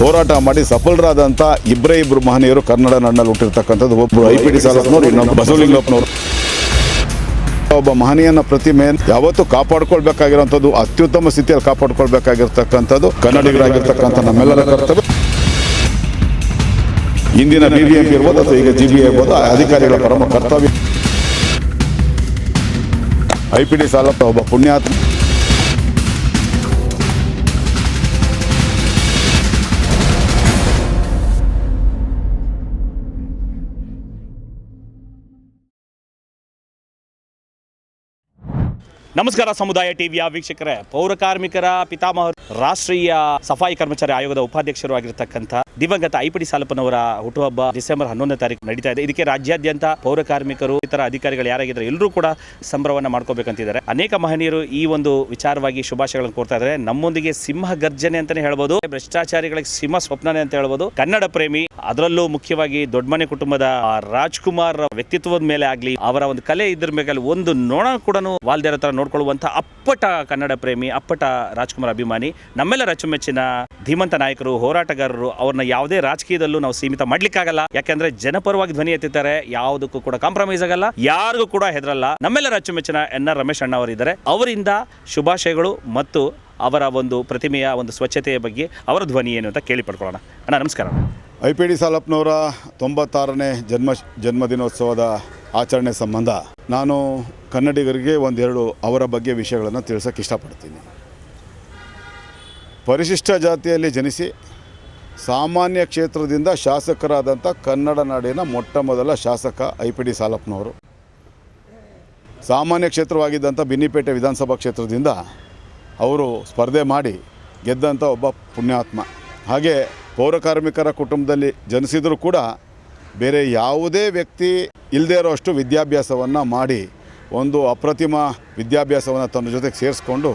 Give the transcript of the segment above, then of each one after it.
ಹೋರಾಟ ಮಾಡಿ ಸಫಲರಾದಂಥ ಇಬ್ಬರೇ ಇಬ್ಬರು ಮಹನೀಯರು ಕನ್ನಡ ನಾಡಿನಲ್ಲಿ ಹುಟ್ಟಿರ್ತಕ್ಕಂಥದ್ದು. ಒಬ್ಬರು ಐ ಪಿ ಡಿ ಸಾಲಪ್ಪನವರು ಬಸವಲಿಂಗಪ್ಪನವರು. ಒಬ್ಬ ಮಹನೀಯನ ಪ್ರತಿಮೆಯನ್ನು ಯಾವತ್ತು ಕಾಪಾಡ್ಕೊಳ್ಬೇಕಾಗಿರೋಂಥದ್ದು ಅತ್ಯುತ್ತಮ ಸ್ಥಿತಿಯಲ್ಲಿ ಕಾಪಾಡ್ಕೊಳ್ಬೇಕಾಗಿರ್ತಕ್ಕಂಥದ್ದು, ಕನ್ನಡಿಗರಾಗಿರ್ತಕ್ಕಂಥ ನಮ್ಮೆಲ್ಲರ ಕರ್ತವ್ಯ. ಇಂದಿನ ಬಿ ಬಿ ಎಂ ಇರ್ಬೋದು ಅಥವಾ ಈಗ ಜಿ ಬಿ ಇರ್ಬೋದು ಅಧಿಕಾರಿಗಳ ಪರಮ ಕರ್ತವ್ಯ. ಐ ಪಿ ಡಿ ಸಾಲಪ್ಪ ಒಬ್ಬ ಪುಣ್ಯಾತ್ಮ. ನಮಸ್ಕಾರ ಸಮುದಾಯ ಟಿವಿಯ ವೀಕ್ಷಕರೇ ಪೌರ ಕಾರ್ಮಿಕರ ಪಿತಾಮಹ ರಾಷ್ಟ್ರೀಯ ಸಫಾಯಿ ಕರ್ಮಚಾರಿ ಆಯೋಗದ ಉಪಾಧ್ಯಕ್ಷರು ಆಗಿರ್ತಕ್ಕಂಥ ದಿವಂಗತ ಐಪಡಿ ಸಾಲಪ್ಪನವರ ಹುಟ್ಟುಹಬ್ಬ ಡಿಸೆಂಬರ್ ಹನ್ನೊಂದನೇ ತಾರೀಕು ನಡೀತಾ ಇದೆ. ಇದಕ್ಕೆ ರಾಜ್ಯಾದ್ಯಂತ ಪೌರ ಕಾರ್ಮಿಕರು, ಇತರ ಅಧಿಕಾರಿಗಳು ಯಾರಾಗಿದ್ದಾರೆ ಎಲ್ಲರೂ ಕೂಡ ಸಂಭ್ರಮವನ್ನು ಮಾಡ್ಕೋಬೇಕಂತಿದ್ದಾರೆ. ಅನೇಕ ಮಹನೀಯರು ಈ ಒಂದು ವಿಚಾರವಾಗಿ ಶುಭಾಶಯಗಳನ್ನು ಕೋರ್ತಾ ಇದ್ದಾರೆ. ನಮ್ಮೊಂದಿಗೆ ಸಿಂಹ ಗರ್ಜನೆ ಅಂತಾನೆ ಹೇಳ್ಬೋದು. ಭ್ರಷ್ಟಾಚಾರಿಗಳಿಗೆ ಸಿಂಹ ಸ್ವಪ್ನನೇ ಅಂತ ಹೇಳ್ಬೋದು. ಕನ್ನಡ ಪ್ರೇಮಿ, ಅದರಲ್ಲೂ ಮುಖ್ಯವಾಗಿ ದೊಡ್ಡಮನೆ ಕುಟುಂಬದ ರಾಜ್ಕುಮಾರ್ ವ್ಯಕ್ತಿತ್ವದ ಮೇಲೆ ಆಗಲಿ, ಅವರ ಒಂದು ಕಲೆ ಇದ್ರ ಮೇಲೆ ಒಂದು ನೋಣ ಕೂಡ ವಾಲ್ದೇರ ತರ ನೋಡ್ಕೊಳ್ಳುವಂತಹ ಅಪ್ಪಟ ಕನ್ನಡ ಪ್ರೇಮಿ, ಅಪ್ಪಟ ರಾಜ್ಕುಮಾರ್ ಅಭಿಮಾನಿ, ನಮ್ಮೆಲ್ಲರ ಅಚ್ಚುಮೆಚ್ಚಿನ ಧೀಮಂತ ನಾಯಕರು, ಹೋರಾಟಗಾರರು, ಅವ್ರನ್ನ ಯಾವುದೇ ರಾಜಕೀಯದಲ್ಲೂ ನಾವು ಸೀಮಿತ ಮಾಡ್ಲಿಕ್ಕಾಗಲ್ಲ. ಯಾಕೆಂದ್ರೆ ಜನಪರವಾಗಿ ಧ್ವನಿ ಎತ್ತಿದ್ದಾರೆ, ಯಾವುದಕ್ಕೂ ಕೂಡ ಕಾಂಪ್ರಮೈಸ್ ಆಗಲ್ಲ, ಯಾರಿಗೂ ಕೂಡ ಹೆದರಲ್ಲ. ನಮ್ಮೆಲ್ಲರ ಅಚ್ಚುಮೆಚ್ಚಿನ ಎನ್ ಆರ್ ರಮೇಶ್ ಅಣ್ಣ ಅವರಿದ್ದಾರೆ ಅವರಿಂದ ಶುಭಾಶಯಗಳು ಮತ್ತು ಅವರ ಒಂದು ಪ್ರತಿಮೆಯ ಒಂದು ಸ್ವಚ್ಛತೆಯ ಬಗ್ಗೆ ಅವರ ಧ್ವನಿ ಏನು ಅಂತ ಕೇಳಿ ಪಡ್ಕೊಳ್ಳೋಣ ಅಣ್ಣ, ನಮಸ್ಕಾರ. ಐ ಪಿ ಡಿ ಸಾಲಪ್ಪನವರ ತೊಂಬತ್ತಾರನೇ ಜನ್ಮ, ಜನ್ಮದಿನೋತ್ಸವದ ಆಚರಣೆ ಸಂಬಂಧ ನಾನು ಕನ್ನಡಿಗರಿಗೆ ಒಂದೆರಡು ಅವರ ಬಗ್ಗೆ ವಿಷಯಗಳನ್ನು ತಿಳಿಸೋಕೆ ಇಷ್ಟಪಡ್ತೀನಿ. ಪರಿಶಿಷ್ಟ ಜಾತಿಯಲ್ಲಿ ಜನಿಸಿ ಸಾಮಾನ್ಯ ಕ್ಷೇತ್ರದಿಂದ ಶಾಸಕರಾದಂಥ ಕನ್ನಡ ನಾಡಿನ ಮೊಟ್ಟ ಮೊದಲ ಶಾಸಕ ಐ ಪಿ ಡಿ ಸಾಲಪ್ಪನವರು. ಸಾಮಾನ್ಯ ಕ್ಷೇತ್ರವಾಗಿದ್ದಂಥ ಬಿನ್ನಿಪೇಟೆ ವಿಧಾನಸಭಾ ಕ್ಷೇತ್ರದಿಂದ ಅವರು ಸ್ಪರ್ಧೆ ಮಾಡಿ ಗೆದ್ದಂಥ ಒಬ್ಬ ಪುಣ್ಯಾತ್ಮ. ಹಾಗೆ ಪೌರಕಾರ್ಮಿಕರ ಕುಟುಂಬದಲ್ಲಿ ಜನಿಸಿದರೂ ಕೂಡ ಬೇರೆ ಯಾವುದೇ ವ್ಯಕ್ತಿ ಇಲ್ಲದೇ ಇರೋಷ್ಟು ವಿದ್ಯಾಭ್ಯಾಸವನ್ನು ಮಾಡಿ ಒಂದು ಅಪ್ರತಿಮ ವಿದ್ಯಾಭ್ಯಾಸವನ್ನು ತನ್ನ ಜೊತೆಗೆ ಸೇರಿಸ್ಕೊಂಡು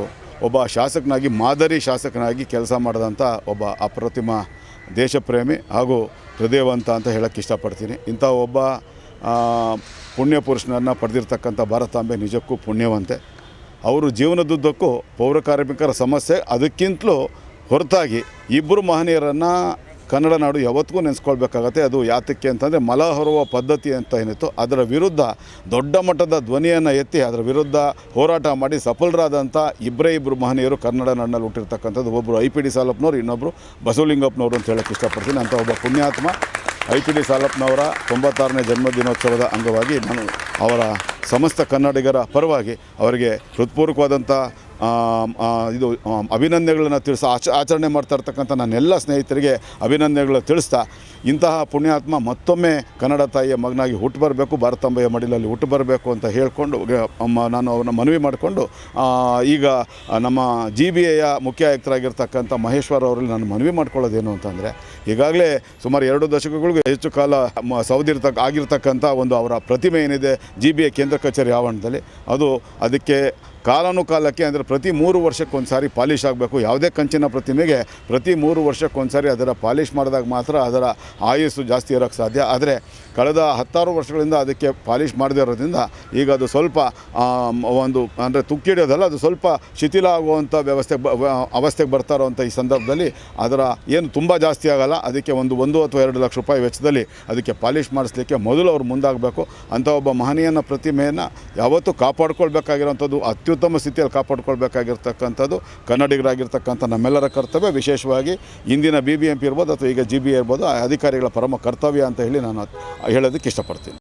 ಒಬ್ಬ ಶಾಸಕನಾಗಿ ಮಾದರಿ ಶಾಸಕನಾಗಿ ಕೆಲಸ ಮಾಡಿದಂಥ ಒಬ್ಬ ಅಪ್ರತಿಮ ದೇಶಪ್ರೇಮಿ ಹಾಗೂ ಹೃದಯವಂತ ಅಂತ ಹೇಳಕ್ಕೆ ಇಷ್ಟಪಡ್ತೀನಿ. ಇಂಥ ಒಬ್ಬ ಪುಣ್ಯ ಪುರುಷನನ್ನು ಪಡೆದಿರ್ತಕ್ಕಂಥ ಭಾರತಾಂಬೆ ನಿಜಕ್ಕೂ ಪುಣ್ಯವಂತೆ. ಅವರು ಜೀವನದುದ್ದಕ್ಕೂ ಪೌರಕಾರ್ಮಿಕರ ಸಮಸ್ಯೆ ಅದಕ್ಕಿಂತಲೂ ಹೊರತಾಗಿ ಇಬ್ಬರು ಮಹನೀಯರನ್ನು ಕನ್ನಡ ನಾಡು ಯಾವತ್ತಿಗೂ ನೆನೆಸ್ಕೊಳ್ಬೇಕಾಗತ್ತೆ. ಅದು ಯಾತಕ್ಕೆ ಅಂತಂದರೆ ಮಲ ಹೊರುವ ಪದ್ಧತಿ ಅಂತ ಏನಿತ್ತು, ಅದರ ವಿರುದ್ಧ ದೊಡ್ಡ ಮಟ್ಟದ ಧ್ವನಿಯನ್ನು ಎತ್ತಿ ಅದರ ವಿರುದ್ಧ ಹೋರಾಟ ಮಾಡಿ ಸಫಲರಾದಂಥ ಇಬ್ಬರೇ ಇಬ್ಬರು ಮಹನೀಯರು ಕನ್ನಡ ನಾಡಿನಲ್ಲಿ ಹುಟ್ಟಿರ್ತಕ್ಕಂಥದ್ದು. ಒಬ್ಬರು ಐ ಪಿ ಡಿ ಸಾಲಪ್ಪನವರು ಇನ್ನೊಬ್ಬರು ಬಸವಲಿಂಗಪ್ಪನವರು ಅಂತ ಹೇಳೋಕ್ಕೆ ಇಷ್ಟಪಡ್ತೀನಿ. ಅಂಥ ಒಬ್ಬ ಪುಣ್ಯಾತ್ಮ ಐ ಪಿ ಡಿ ಸಾಲಪ್ಪನವರ ತೊಂಬತ್ತಾರನೇ ಜನ್ಮದಿನೋತ್ಸವದ ಅಂಗವಾಗಿ ನಾನು ಅವರ ಸಮಸ್ತ ಕನ್ನಡಿಗರ ಪರವಾಗಿ ಅವರಿಗೆ ಹೃತ್ಪೂರ್ವಕವಾದಂಥ ಇದು ಅಭಿನಂದನೆಗಳನ್ನು ತಿಳಿಸ, ಆಚ, ಆಚರಣೆ ಮಾಡ್ತಾ ಇರ್ತಕ್ಕಂಥ ನನ್ನೆಲ್ಲ ಸ್ನೇಹಿತರಿಗೆ ಅಭಿನಂದನೆಗಳು ತಿಳಿಸ್ತಾ, ಇಂತಹ ಪುಣ್ಯಾತ್ಮ ಮತ್ತೊಮ್ಮೆ ಕನ್ನಡ ತಾಯಿಯ ಮಗನಾಗಿ ಹುಟ್ಟು ಬರಬೇಕು ಭಾರತಾಂಬೆಯ ಮಡಿಲಲ್ಲಿ ಹುಟ್ಟು ಬರಬೇಕು ಅಂತ ಹೇಳಿಕೊಂಡು ನಾನು ಅವನ ಮನವಿ ಮಾಡಿಕೊಂಡು ಈಗ ನಮ್ಮ ಜಿ ಬಿ ಎಯ ಮುಖ್ಯ ಆಯುಕ್ತರಾಗಿರ್ತಕ್ಕಂಥ ಮಹೇಶ್ವರ್ ಅವರಲ್ಲಿ ನಾನು ಮನವಿ ಮಾಡ್ಕೊಳ್ಳೋದೇನು ಅಂತಂದರೆ, ಈಗಾಗಲೇ ಸುಮಾರು ಎರಡು ದಶಕಗಳಿಗೂ ಹೆಚ್ಚು ಕಾಲ ಸೌದಿರ್ತಕ್ಕ ಆಗಿರ್ತಕ್ಕಂಥ ಒಂದು ಅವರ ಪ್ರತಿಮೆ ಏನಿದೆ, ಜಿ ಬಿ ಎ ಕಚೇರಿ ಆವರಣದಲ್ಲಿ. ಅದು ಅದಕ್ಕೆ ಕಾಲಾನುಕಾಲಕ್ಕೆ ಅಂದರೆ ಪ್ರತಿ ಮೂರು ವರ್ಷಕ್ಕೊಂದು ಸಾರಿ ಪಾಲಿಷ್ ಆಗಬೇಕು. ಯಾವುದೇ ಕಂಚಿನ ಪ್ರತಿಮೆಗೆ ಪ್ರತಿ ಮೂರು ವರ್ಷಕ್ಕೊಂದು ಸಾರಿ ಅದರ ಪಾಲಿಷ್ ಮಾಡಿದಾಗ ಮಾತ್ರ ಅದರ ಆಯುಸ್ಸು ಜಾಸ್ತಿ ಇರೋಕ್ಕೆ ಸಾಧ್ಯ. ಆದರೆ ಕಳೆದ ಹತ್ತಾರು ವರ್ಷಗಳಿಂದ ಅದಕ್ಕೆ ಪಾಲಿಷ್ ಮಾಡದೇ ಇರೋದ್ರಿಂದ ಈಗ ಅದು ಸ್ವಲ್ಪ ಒಂದು ಅಂದರೆ ತುಕ್ಕಿಡಿಯೋದಲ್ಲ ಅದು ಸ್ವಲ್ಪ ಶಿಥಿಲ ಆಗುವಂಥ ವ್ಯವಸ್ಥೆ ಅವಸ್ಥೆಗೆ ಬರ್ತಾ ಇರೋವಂಥ ಈ ಸಂದರ್ಭದಲ್ಲಿ ಅದರ ಏನು ತುಂಬ ಜಾಸ್ತಿ ಆಗಲ್ಲ. ಅದಕ್ಕೆ ಒಂದು ಒಂದು ಅಥವಾ ಎರಡು ಲಕ್ಷ ರೂಪಾಯಿ ವೆಚ್ಚದಲ್ಲಿ ಅದಕ್ಕೆ ಪಾಲಿಷ್ ಮಾಡಿಸ್ಲಿಕ್ಕೆ ಮೊದಲು ಅವ್ರು ಮುಂದಾಗಬೇಕು. ಅಂಥ ಒಬ್ಬ ಮಹನೀಯನ ಪ್ರತಿಮೆಯನ್ನು ಯಾವತ್ತೂ ಕಾಪಾಡ್ಕೊಳ್ಬೇಕಾಗಿರೋಂಥದ್ದು ಅತ್ಯುತ್ತಮ ಸ್ಥಿತಿಯಲ್ಲಿ ಕಾಪಾಡ್ಕೊಳ್ಬೇಕಾಗಿರ್ತಕ್ಕಂಥದ್ದು, ಕನ್ನಡಿಗರಾಗಿರ್ತಕ್ಕಂಥ ನಮ್ಮೆಲ್ಲರ ಕರ್ತವ್ಯ. ವಿಶೇಷವಾಗಿ ಇಂದಿನ ಬಿ ಬಿ ಎಂ ಪಿ ಇರ್ಬೋದು, ಅಥವಾ ಈಗ ಜಿ ಬಿ ಇರ್ಬೋದು ಅಧಿಕಾರಿಗಳ ಪರಮ ಕರ್ತವ್ಯ ಅಂತ ಹೇಳಿ ನಾನು ಹೇಳೋದಕ್ಕೆ ಇಷ್ಟಪಡ್ತೀನಿ.